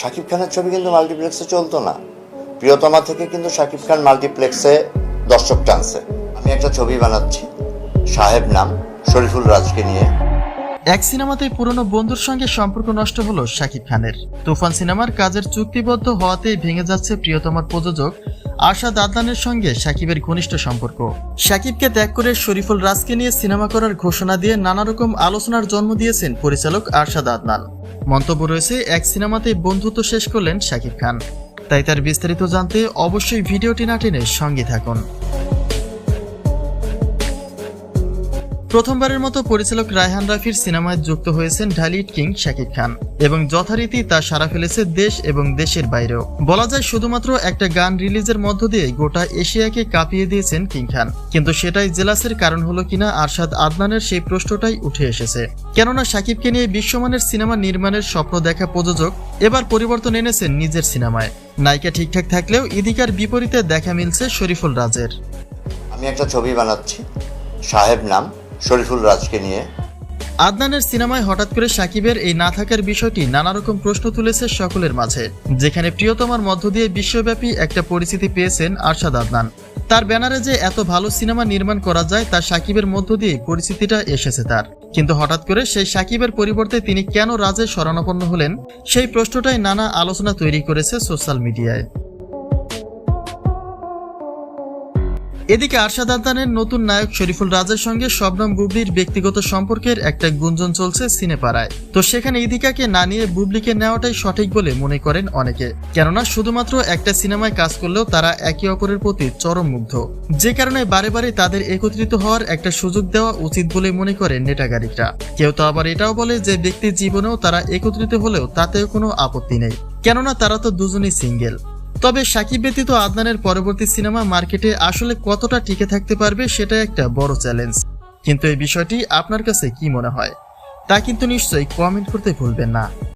শাকিব খানের ছবি কিন্তু মাল্টিপ্লেক্সে চলতো না। প্রিয়তমা থেকে কিন্তু শাকিব খান মাল্টিপ্লেক্সে দর্শক টানছে। আমি একটা ছবি বানাচ্ছি। সাহেব নাম, শরীফুল রাজকে নিয়ে। এক সিনেমাতেই পুরনো বন্ধুর সঙ্গে সম্পর্ক নষ্ট হলো শাকিব খানের। তুফান সিনেমার কাজের চুক্তিবদ্ধ হওয়াতেই ভেঙে যাচ্ছে প্রিয়তমার প্রযোজক আশাদ আদনানের সঙ্গে সাকিবের ঘনিষ্ঠ সম্পর্ক। সাকিবকে ত্যাগ করে শরীফুল রাজকে নিয়ে সিনেমা করার ঘোষণা দিয়ে নানা রকম আলোচনার জন্ম দিয়েছেন পরিচালক আরশাদ আদনান। মন্তব্য রয়েছে, এক সিনেমাতে বন্ধুত্ব শেষ করলেন শাকিব খান। তাই তার বিস্তারিত জানতে অবশ্যই ভিডিওটি না টেনে সঙ্গে থাকুন। প্রথমবারের মতো পরিচালক রায়হান রাফির সিনেমায় যুক্ত হয়েছেন ঢালিউড কিং শাকিব খান এবং যথারীতি তা সারা ফেলেছে দেশ এবং দেশের বাইরেও। বলা যায় শুধুমাত্র একটা গান রিলিজের মধ্য দিয়ে গোটা এশিয়াকে কাঁপিয়ে দিয়েছেন কিং খান। কিন্তু সেটাই জেলাসের কারণ হলো কিনা আরশাদ আদনানের সেই প্রশ্নটাই উঠে এসেছে। কেননা শাকিবকে নিয়ে বিশ্বমানের সিনেমা নির্মাণের স্বপ্ন দেখা প্রযোজক এবার পরিবর্তন এনেছেন নিজের সিনেমায়। নায়িকা ঠিকঠাক থাকলেও ইদিকার বিপরীতে দেখা মিলছে শরীফুল রাজের। আমি একটা ছবি বানাচ্ছি। সাহেব নাম। শরীফুল রাজকে নিয়ে। আদনানের সিনেমায় হঠাৎ করে সাকিবের এই না থাকার বিষয়টি নানা রকম প্রশ্ন তুলেছে সকলের মাঝে, যেখানে প্রিয়তমার মধ্য দিয়ে বিশ্বব্যাপী একটা পরিচিতি পেয়েছেন আরশাদ আদনান। তার ব্যানারে যে এত ভালো সিনেমা নির্মাণ করা যায় তা সাকিবের মধ্য দিয়ে পরিচিতিটা এসেছে তার। কিন্তু হঠাৎ করে সেই সাকিবের পরিবর্তে তিনি কেন রাজে শরণাপন্ন হলেন, সেই প্রশ্নটাই নানা আলোচনা তৈরি করেছে সোশ্যাল মিডিয়ায়। এদিকে আরশাদ আদনানের নতুন নায়ক শরীফুল রাজের সঙ্গে শবনম বুবলির ব্যক্তিগত সম্পর্কের একটা গুঞ্জন চলছে সিনেপাড়ায়। তো সেখানে ইদিকাকে না নিয়ে বুবলিকে নেওয়াটাই সঠিক বলে মনে করেন অনেকে। কেননা শুধুমাত্র একটা সিনেমায় কাজ করলেও তারা একে অপরের প্রতি চরম মুগ্ধ। যে কারণে বারে বারে তাদের একত্রিত হওয়ার একটা সুযোগ দেওয়া উচিত বলে মনে করেন নেটাগারিকরা। কেউ তো আবার এটাও বলে যে ব্যক্তির জীবনেও তারা একত্রিত হলেও তাতেও কোনো আপত্তি নেই। কেননা তারা তো দুজনেই সিঙ্গেল। তবে সাকিব ব্যতীত আদনানের পরবর্তী সিনেমা মার্কেটে আসলে কতটা টিকে থাকতে পারবে সেটা একটা বড় চ্যালেঞ্জ। কিন্তু এই বিষয়টি আপনার কাছে কি মনে হয়? তা কিন্তু নিশ্চয়ই কমেন্ট করতে ভুলবেন না।